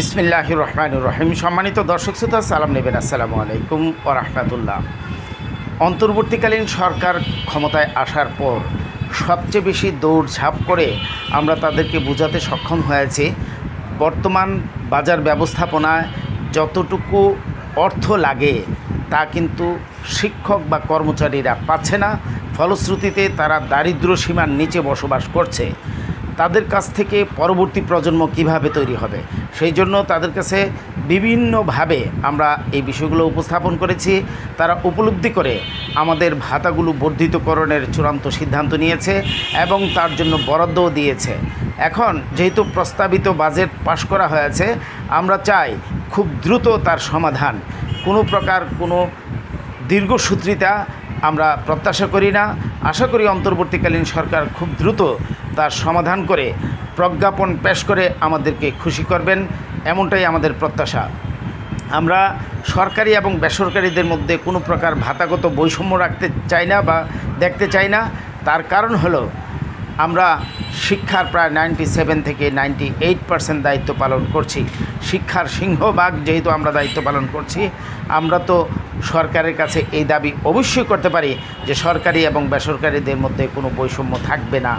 বিসমিল্লাহ রহমান রহিম। সম্মানিত দর্শক শ্রোতা, সালাম নেবেন। আসসালামু আলাইকুম ও রহমতুল্লাহ। অন্তর্বর্তীকালীন সরকার ক্ষমতায় আসার পর সবচেয়ে বেশি দৌড়ঝাঁপ করে আমরা তাদেরকে বোঝাতে সক্ষম হয়েছি। বর্তমান বাজার ব্যবস্থাপনায় যতটুকু অর্থ লাগে তা কিন্তু শিক্ষক বা কর্মচারীরা পাচ্ছে না। ফলশ্রুতিতে তারা দারিদ্র সীমার নিচে বসবাস করছে। তাদের কাছ থেকে পরবর্তী প্রজন্ম কীভাবে তৈরি হবে? সেই জন্য তাদের কাছে বিভিন্নভাবে আমরা এই বিষয়গুলো উপস্থাপন করেছি। তারা উপলব্ধি করে আমাদের ভাতাগুলো বর্ধিতকরণের চূড়ান্ত সিদ্ধান্ত নিয়েছে এবং তার জন্য বরাদ্দও দিয়েছে। এখন যেহেতু প্রস্তাবিত বাজেট পাশ করা হয়েছে, আমরা চাই খুব দ্রুত তার সমাধান। কোনো প্রকার কোনো দীর্ঘসূত্রিতা আমরা প্রত্যাশা করি না। আশা করি অন্তর্বর্তীকালীন সরকার খুব দ্রুত তার সমাধান করে প্রজ্ঞাপন পেশ করে আমাদেরকে খুশি করবেন, এমনটাই আমাদের প্রত্যাশা। আমরা সরকারি এবং বেসরকারিদের মধ্যে কোনো প্রকার ভাতাগত বৈষম্য রাখতে চাই না বা দেখতে চাই না। তার কারণ হলো আমরা শিক্ষার প্রায় নাইনটি সেভেন থেকে নাইনটি এইট পার্সেন্ট দায়িত্ব পালন করছি। শিক্ষার সিংহভাগ যেহেতু আমরা দায়িত্ব পালন করছি, আমরা তো সরকারের কাছে এই দাবি অবশ্যই করতে পারি যে সরকারি এবং বেসরকারিদের মধ্যে কোনো বৈষম্য থাকবে না।